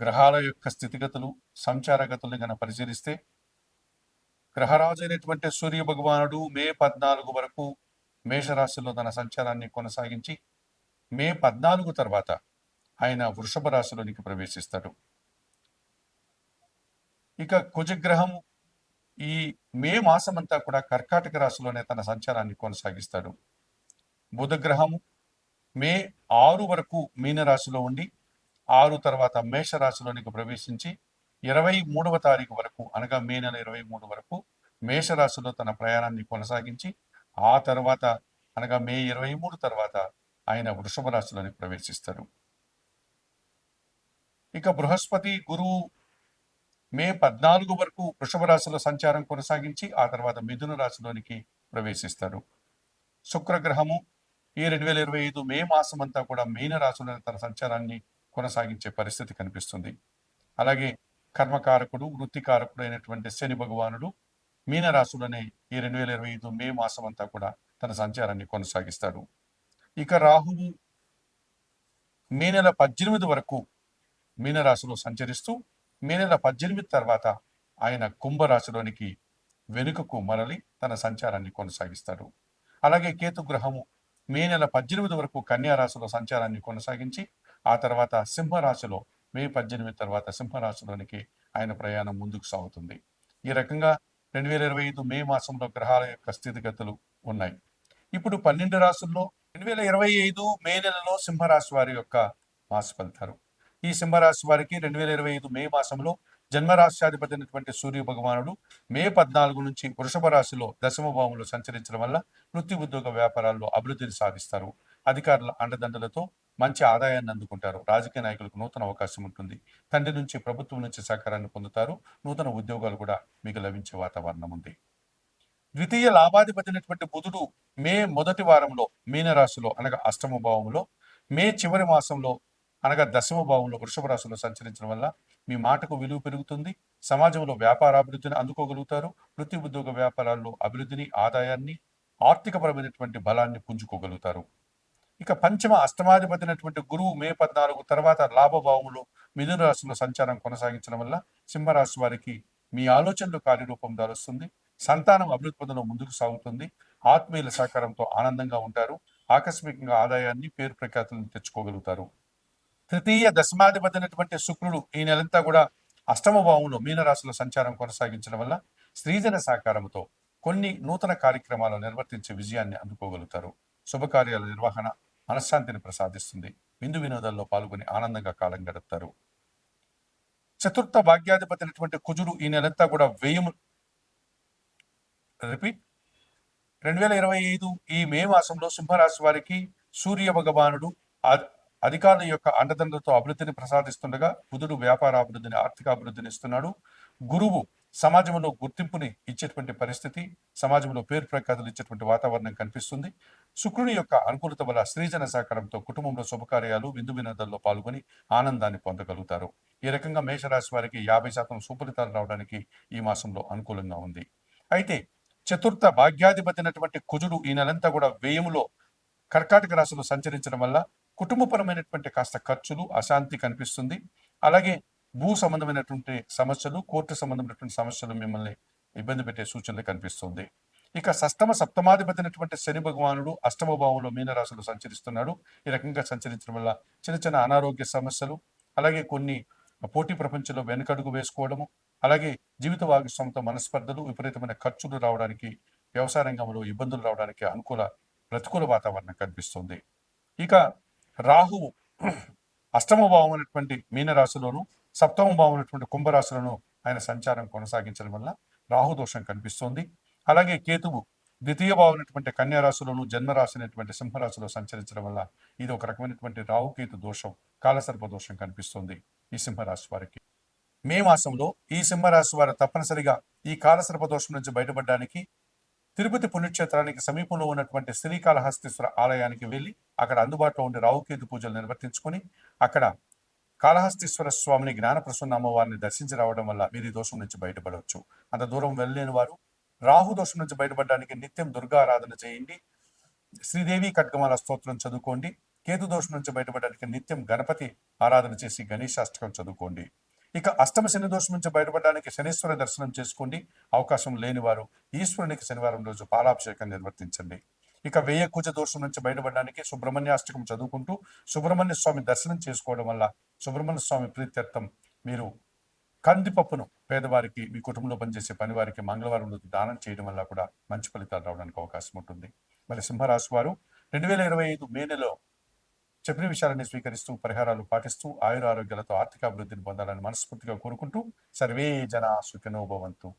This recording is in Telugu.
గ్రహాల యొక్క స్థితిగతులు సంచారగతుల్ని కనుక పరిశీలిస్తే గ్రహరాజు అయినటువంటి సూర్య భగవానుడు మే పద్నాలుగు వరకు మేషరాశిలో తన సంచారాన్ని కొనసాగించి మే పద్నాలుగు తర్వాత ఆయన వృషభ రాశిలోనికి ప్రవేశిస్తాడు. ఇక కుజగ్రహం ఈ మే మాసమంతా కూడా కర్కాటక రాశిలోనే తన సంచారాన్ని కొనసాగిస్తాడు. బుధగ్రహము మే ఆరు వరకు మీనరాశిలో ఉండి ఆరు తర్వాత మేషరాశిలోనికి ప్రవేశించి ఇరవై మూడవ తారీఖు వరకు అనగా మే నెల ఇరవై మూడు వరకు మేషరాశిలో తన ప్రయాణాన్ని కొనసాగించి ఆ తర్వాత అనగా మే ఇరవై మూడు తర్వాత ఆయన వృషభ రాశిలోని ప్రవేశిస్తారు. ఇక బృహస్పతి గురువు మే పద్నాలుగు వరకు వృషభ రాశిలో సంచారం కొనసాగించి ఆ తర్వాత మిథున రాశిలోనికి ప్రవేశిస్తారు. శుక్రగ్రహము ఈ రెండు వేల ఇరవై ఐదు మే మాసం అంతా కూడా మీన రాశిలో తన సంచారాన్ని కొనసాగించే పరిస్థితి కనిపిస్తుంది. అలాగే కర్మకారకుడు వృత్తికారకుడు అయినటువంటి శని భగవానుడు మీనరాశులనే ఈ రెండు వేల ఇరవై ఐదు మే మాసం అంతా కూడా తన సంచారాన్ని కొనసాగిస్తాడు. ఇక రాహువు మే నెల పద్దెనిమిది వరకు మీనరాశిలో సంచరిస్తూ మే నెల పద్దెనిమిది తర్వాత ఆయన కుంభరాశిలోనికి వెనుకకు మరలి తన సంచారాన్ని కొనసాగిస్తాడు. అలాగే కేతు గ్రహము మే నెల పద్దెనిమిది వరకు కన్యారాశిలో సంచారాన్ని కొనసాగించి ఆ తర్వాత సింహరాశిలో మే పద్దెనిమిది తర్వాత సింహరాశిలోనికి ఆయన ప్రయాణం ముందుకు సాగుతుంది. ఈ రకంగా రెండు వేల ఇరవై ఐదు మే మాసంలో గ్రహాల యొక్క స్థితిగతులు ఉన్నాయి. ఇప్పుడు పన్నెండు రాశుల్లో రెండు వేల ఇరవై ఐదు మే నెలలో సింహరాశి వారి యొక్క మాస ఫలితాలు. ఈ సింహరాశి వారికి రెండు వేల ఇరవై ఐదు మే మాసంలో జన్మరాశ్యాధిపతి అయినటువంటి సూర్య భగవానుడు మే పద్నాలుగు నుంచి వృషభ రాశిలో దశమ భావంలో సంచరించడం వల్ల వృత్తి ఉద్యోగ వ్యాపారాల్లో అభివృద్ధిని సాధిస్తారు. అధికారుల అండదండలతో మంచి ఆదాయాన్ని అందుకుంటారు. రాజకీయ నాయకులకు నూతన అవకాశం ఉంటుంది. తండ్రి నుంచి ప్రభుత్వం నుంచి సహకారాన్ని పొందుతారు. నూతన ఉద్యోగాలు కూడా మీకు లభించే వాతావరణం ఉంది. ద్వితీయ లాభాధిపతినటువంటి బుధుడు మే మొదటి వారంలో మీనరాశిలో అనగా అష్టమ భావంలో మే చివరి మాసంలో అనగా దశమ భావంలో వృషభ రాశిలో సంచరించడం వల్ల మీ మాటకు విలువ పెరుగుతుంది. సమాజంలో వ్యాపార అభివృద్ధిని అందుకోగలుగుతారు. వృత్తి ఉద్యోగ వ్యాపారాల్లో అభివృద్ధిని ఆదాయాన్ని ఆర్థికపరమైనటువంటి బలాన్ని పుంజుకోగలుగుతారు. ఇక పంచమ అష్టమాధిపతి అయినటువంటి గురువు మే పద్నాలుగు తర్వాత లాభభావములు మిథున రాశిలో సంచారం కొనసాగించడం వల్ల సింహరాశి వారికి మీ ఆలోచనలు కార్యరూపం దారుస్తుంది. సంతానం అభివృద్ధి పొందడం ముందుకు సాగుతుంది. ఆత్మీయుల సహకారంతో ఆనందంగా ఉంటారు. ఆకస్మికంగా ఆదాయాన్ని పేరు ప్రఖ్యాతులను తెచ్చుకోగలుగుతారు. తృతీయ దశమాధిపతి అయినటువంటి శుక్రుడు ఈ నెలంతా కూడా అష్టమ భావంలో మీనరాశిలో సంచారం కొనసాగించడం వల్ల స్త్రీజన సహకారంతో కొన్ని నూతన కార్యక్రమాలు నిర్వర్తించే విజయాన్ని అందుకోగలుగుతారు. శుభకార్యాల నిర్వహణ మనశ్శాంతిని ప్రసాదిస్తుంది. విందు వినోదాల్లో పాల్గొని ఆనందంగా కాలం గడుపుతారు. చతుర్థ భాగ్యాధిపతి అయినటువంటి కుజుడు ఈ నెలంతా కూడా వ్యయము రిపీట్ రెండు వేల ఇరవై ఐదు ఈ మే మాసంలో సింహరాశి వారికి సూర్య భగవానుడు అధికారుల యొక్క అండదండలతో అభివృద్ధిని ప్రసాదిస్తుండగా బుధుడు వ్యాపార అభివృద్ధిని ఆర్థిక అభివృద్ధిని ఇస్తున్నాడు. గురువు సమాజంలో గుర్తింపుని ఇచ్చేటువంటి పరిస్థితి సమాజంలో పేరు ప్రఖ్యాతులు ఇచ్చేటువంటి వాతావరణం కనిపిస్తుంది. శుక్రుని యొక్క అనుకూలత వల్ల స్త్రీజన సహకారంతో కుటుంబంలో శుభకార్యాలు విందు వినోదాల్లో పాల్గొని ఆనందాన్ని పొందగలుగుతారు. ఈ రకంగా మేషరాశి వారికి యాభై శాతం సుఫలితాలు రావడానికి ఈ మాసంలో అనుకూలంగా ఉంది. అయితే చతుర్థ భాగ్యాధిపతి అయినటువంటి కుజుడు ఈ నెలంతా కూడా వ్యయములో కర్కాటక రాశిలో సంచరించడం వల్ల కుటుంబపరమైనటువంటి కాస్త ఖర్చులు అశాంతి కనిపిస్తుంది. అలాగే భూ సంబంధమైనటువంటి సమస్యలు కోర్టు సంబంధమైనటువంటి సమస్యలు మిమ్మల్ని ఇబ్బంది పెట్టే సూచనలు కనిపిస్తుంది. ఇక సష్టమ సప్తమాధిపతి అయినటువంటి శని భగవానుడు అష్టమ భావంలో మీనరాశిలో సంచరిస్తున్నాడు. ఈ రకంగా సంచరించడం వల్ల చిన్న చిన్న అనారోగ్య సమస్యలు అలాగే కొన్ని పోటీ ప్రపంచంలో వెనుకడుగు వేసుకోవడము అలాగే జీవిత భాగస్వామితో మనస్పర్ధలు విపరీతమైన ఖర్చులు రావడానికి వ్యవసాయ రంగంలో ఇబ్బందులు రావడానికి అనుకూల ప్రతికూల వాతావరణం కనిపిస్తుంది. ఇక రాహువు అష్టమ భావం అనేటువంటి మీనరాశిలోను సప్తమ భావం ఉన్నటువంటి కుంభరాశిలోను ఆయన సంచారం కొనసాగించడం వల్ల రాహు దోషం కనిపిస్తోంది. అలాగే కేతువు ద్వితీయ భావం కన్యారాశులను కన్యా జన్మరాశి సింహరాశిలో సంచరించడం వల్ల ఇది ఒక రకమైనటువంటి రాహుకేతు దోషం కాలసర్ప దోషం కనిపిస్తుంది ఈ సింహరాశి వారికి. మే మాసంలో ఈ సింహరాశి వారు తప్పనిసరిగా ఈ కాలసర్ప దోషం నుంచి బయటపడడానికి తిరుపతి పుణ్యక్షేత్రానికి సమీపంలో ఉన్నటువంటి శ్రీకాళహస్తీశ్వర ఆలయానికి వెళ్ళి అక్కడ అందుబాటులో ఉండే రావుకేతు పూజలు నిర్వర్తించుకొని అక్కడ కాళహస్తీశ్వర స్వామిని జ్ఞానప్రసన్న అమ్మవారిని దర్శించి రావడం వల్ల మీరు ఈ దోషం నుంచి బయటపడవచ్చు. అంత దూరం వెళ్ళలేని వారు రాహు దోషం నుంచి బయటపడడానికి నిత్యం దుర్గా ఆరాధన చేయండి. శ్రీదేవి ఖడ్గమాల స్తోత్రం చదువుకోండి. కేతు దోషం నుంచి బయటపడడానికి నిత్యం గణపతి ఆరాధన చేసి గణేశాష్టకం చదువుకోండి. ఇక అష్టమ శని దోషం నుంచి బయటపడడానికి శనీశ్వర దర్శనం చేసుకోండి. అవకాశం లేని వారు ఈశ్వరునికి శనివారం రోజు పాలాభిషేకం నిర్వర్తించండి. ఇక వేయ కూజ దోషం నుంచి బయటపడడానికి సుబ్రహ్మణ్యాష్టకం చదువుకుంటూ సుబ్రహ్మణ్య స్వామి దర్శనం చేసుకోవడం వల్ల సుబ్రహ్మణ్య స్వామి ప్రీత్యర్థం. మీరు కందిపప్పును పేదవారికి మీ కుటుంబంలో పనిచేసే పని వారికి మంగళవారం రోజు దానం చేయడం వల్ల కూడా మంచి ఫలితాలు రావడానికి అవకాశం ఉంటుంది. మరి సింహరాశి వారు రెండు వేల ఇరవై ఐదు మే నెలలో చెప్పిన విషయాలని స్వీకరిస్తూ పరిహారాలు పాటిస్తూ ఆయుర ఆరోగ్యాలతో ఆర్థిక అభివృద్ధిని పొందాలని మనస్ఫూర్తిగా కోరుకుంటూ సర్వే జన సుఖనోభవంతు